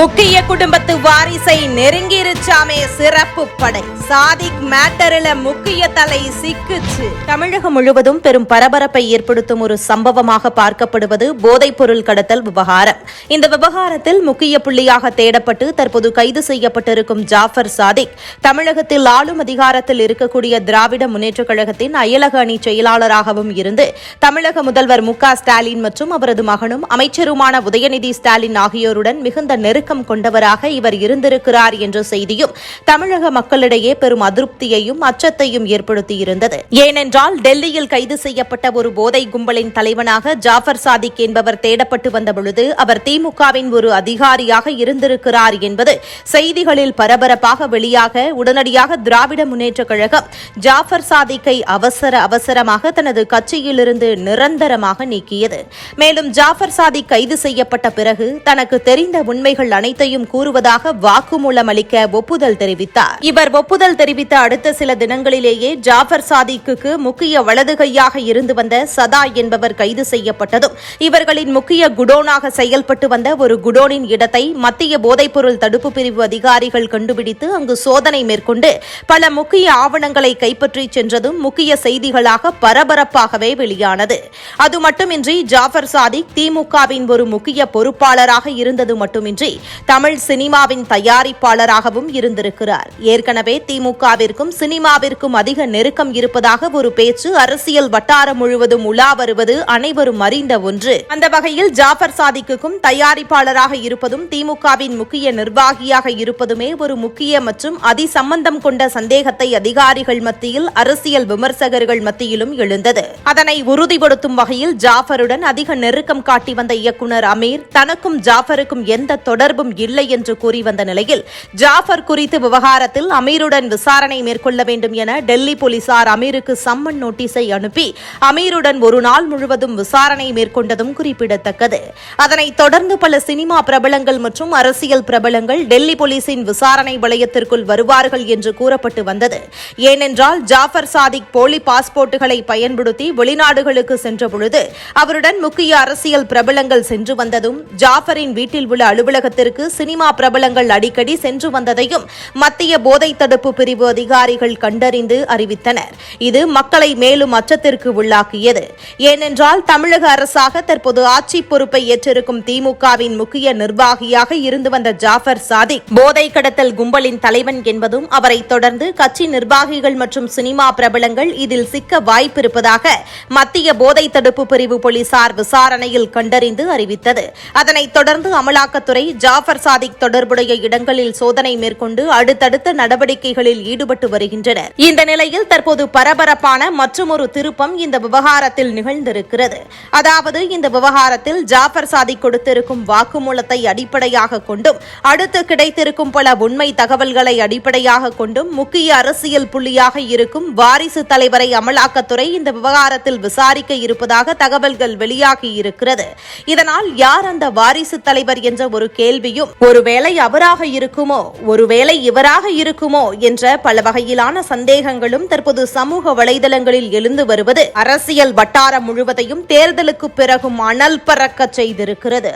முக்கிய குடும்பத்து வாரிசை நெருங்கிருச்சாமே சிறப்பு படை. சாதிக் மேட்டரில முக்கிய தலை சிக்குச்சு. தமிழகம் முழுவதும் பெரும் பரபரப்பை ஏற்படுத்தும் ஒரு சம்பவமாக பார்க்கப்படுவது போதைப் பொருள் கடத்தல் விவகாரம். இந்த விவகாரத்தில் முக்கிய புள்ளியாக தேடப்பட்டு தற்போது கைது செய்யப்பட்டிருக்கும் ஜாஃபர் சாதிக். தமிழகத்தில் ஆளும் அதிகாரத்தில் இருக்கக்கூடிய திராவிட முன்னேற்றக் கழகத்தின் அயலக அணி செயலாளராகவும் இருந்து தமிழக முதல்வர் மு ஸ்டாலின் மற்றும் அவரது மகனும் அமைச்சருமான உதயநிதி ஸ்டாலின் ஆகியோருடன் மிகுந்த நெருக்க நெருக்கம் கொண்டவராக இவர் இருந்திருக்கிறார் என்ற செய்தியும் தமிழக மக்களிடையே பெரும் அதிருப்தியையும் அச்சத்தையும் ஏற்படுத்தியிருந்தது. ஏனென்றால் டெல்லியில் கைது செய்யப்பட்ட ஒரு போதை கும்பலின் தலைவனாக ஜாஃபர் சாதிக் என்பவர் தேடப்பட்டு வந்த பொழுது அவர் திமுகவின் ஒரு அதிகாரியாக இருந்திருக்கிறார் என்பது செய்திகளில் பரபரப்பாக வெளியாக உடனடியாக திராவிட முன்னேற்ற கழகம் ஜாஃபர் சாதிக்கை அவசர அவசரமாக தனது கட்சியிலிருந்து நிரந்தரமாக நீக்கியது. மேலும் ஜாஃபர் சாதிக் கைது செய்யப்பட்ட பிறகு தனக்கு தெரிந்த உண்மைகள் அனைத்தையும் கூறுவதாக வாக்குமூலம் அளிக்க ஒப்புதல் தெரிவித்தார். இவர் ஒப்புதல் தெரிவித்த அடுத்த சில தினங்களிலேயே ஜாஃபர் சாதிக்கு முக்கிய வலது கையாக இருந்து வந்த சதா என்பவர் கைது செய்யப்பட்டதும் இவர்களின் முக்கிய குடோனாக செயல்பட்டு வந்த ஒரு குடோனின் இடத்தை மத்திய போதைப்பொருள் தடுப்பு பிரிவு அதிகாரிகள் கண்டுபிடித்து அங்கு சோதனை மேற்கொண்டு பல முக்கிய ஆவணங்களை கைப்பற்றி சென்றதும் முக்கிய செய்திகளாக பரபரப்பாகவே வெளியானது. அது மட்டுமின்றி ஜாஃபர் சாதிக் திமுகவின் ஒரு முக்கிய பொறுப்பாளராக இருந்தது மட்டுமின்றி தமிழ் சினிமாவின் தயாரிப்பாளராகவும் இருந்திருக்கிறார். ஏற்கனவே திமுகவிற்கும் சினிமாவிற்கும் அதிக நெருக்கம் இருப்பதாக ஒரு பேச்சு அரசியல் வட்டாரம் முழுவதும் உலா வருவது அனைவரும் அறிந்த ஒன்று. அந்த வகையில் ஜாஃபர் சாதிக்குக்கும் தயாரிப்பாளராக இருப்பதும் திமுகவின் முக்கிய நிர்வாகியாக இருப்பதுமே ஒரு முக்கிய மற்றும் அதிசம்பந்தம் கொண்ட சந்தேகத்தை அதிகாரிகள் மத்தியில் அரசியல் விமர்சகர்கள் மத்தியிலும் எழுந்தது. அதனை உறுதிப்படுத்தும் வகையில் ஜாஃபருடன் அதிக நெருக்கம் காட்டி வந்த இயக்குனர் அமீர் தனக்கும் ஜாஃபருக்கும் எந்த தொடர்பும் இல்லை என்று கூறி வந்த நிலையில் ஜாஃபர் குறித்து விவகாரத்தில் அமீருடன் விசாரணை மேற்கொள்ள வேண்டும் என டெல்லி போலீசார் அமீருக்கு சம்மன் நோட்டீஸை அனுப்பி அமீருடன் ஒரு நாள் முழுவதும் விசாரணை மேற்கொண்டதும் குறிப்பிடத்தக்கது. அதனைத் தொடர்ந்து பல சினிமா பிரபலங்கள் மற்றும் அரசியல் பிரபலங்கள் டெல்லி போலீசின் விசாரணை வளையத்திற்குள் வருவார்கள் என்று கூறப்பட்டு வந்தது. ஏனென்றால் ஜாஃபர் சாதிக் போலி பாஸ்போர்ட்டுகளை பயன்படுத்தி வெளிநாடுகளுக்கு சென்றபொழுது அவருடன் முக்கிய அரசியல் பிரபலங்கள் சென்று வந்ததும் ஜாஃபரின் வீட்டில் உள்ள அலுவலகத்தில் அலுவலகத்திற்கு சினிமா பிரபலங்கள் அடிக்கடி சென்று வந்ததையும் மத்திய போதை தடுப்பு பிரிவு அதிகாரிகள் கண்டறிந்து அறிவித்தனர். இது மக்களை மேலும் அச்சத்திற்கு உள்ளாக்கியது. ஏனென்றால் தமிழக அரசாக தற்போது ஆட்சி பொறுப்பை ஏற்றிருக்கும் திமுகவின் முக்கிய நிர்வாகியாக இருந்து வந்த ஜாஃபர் சாதிக் போதை கடத்தல் கும்பலின் தலைவன் என்பதும் அவரை தொடர்ந்து கட்சி நிர்வாகிகள் மற்றும் சினிமா பிரபலங்கள் இதில் சிக்க வாய்ப்பிருப்பதாக மத்திய போதை தடுப்பு பிரிவு போலீசார் விசாரணையில் கண்டறிந்து அறிவித்தது. அதனைத் தொடர்ந்து அமலாக்கத்துறை ஜாஃபர் சாதிக் தொடர்புடைய இடங்களில் சோதனை மேற்கொண்டு அடுத்தடுத்த நடவடிக்கைகளில் ஈடுபட்டு வருகின்றனர். இந்த நிலையில் தற்போது பரபரப்பான மற்றொரு திருப்பம் இந்த விவகாரத்தில் நிகழ்ந்திருக்கிறது. அதாவது இந்த விவகாரத்தில் ஜாஃபர் சாதிக் கொடுத்திருக்கும் வாக்குமூலத்தை அடிப்படையாக கொண்டும் அடுத்து கிடைத்திருக்கும் பல உண்மை தகவல்களை அடிப்படையாக கொண்டும் முக்கிய அரசியல் புள்ளியாக இருக்கும் வாரிசு தலைவரை அமலாக்கத்துறை இந்த விவகாரத்தில் விசாரிக்க இருப்பதாக தகவல்கள் வெளியாகியிருக்கிறது இதனால் யார் அந்த வாரிசு தலைவர் என்ற ஒரு கேள்வி கேள்வியும் ஒருவேளை அவராக இருக்குமோ ஒருவேளை இவராக இருக்குமோ என்ற பல வகையிலான சந்தேகங்களும் தற்போது சமூக வலைதளங்களில் எழுந்து வருவது அரசியல் வட்டாரம் முழுவதையும் தேர்தலுக்கு பிறகும் அனல் பறக்க செய்திருக்கிறது.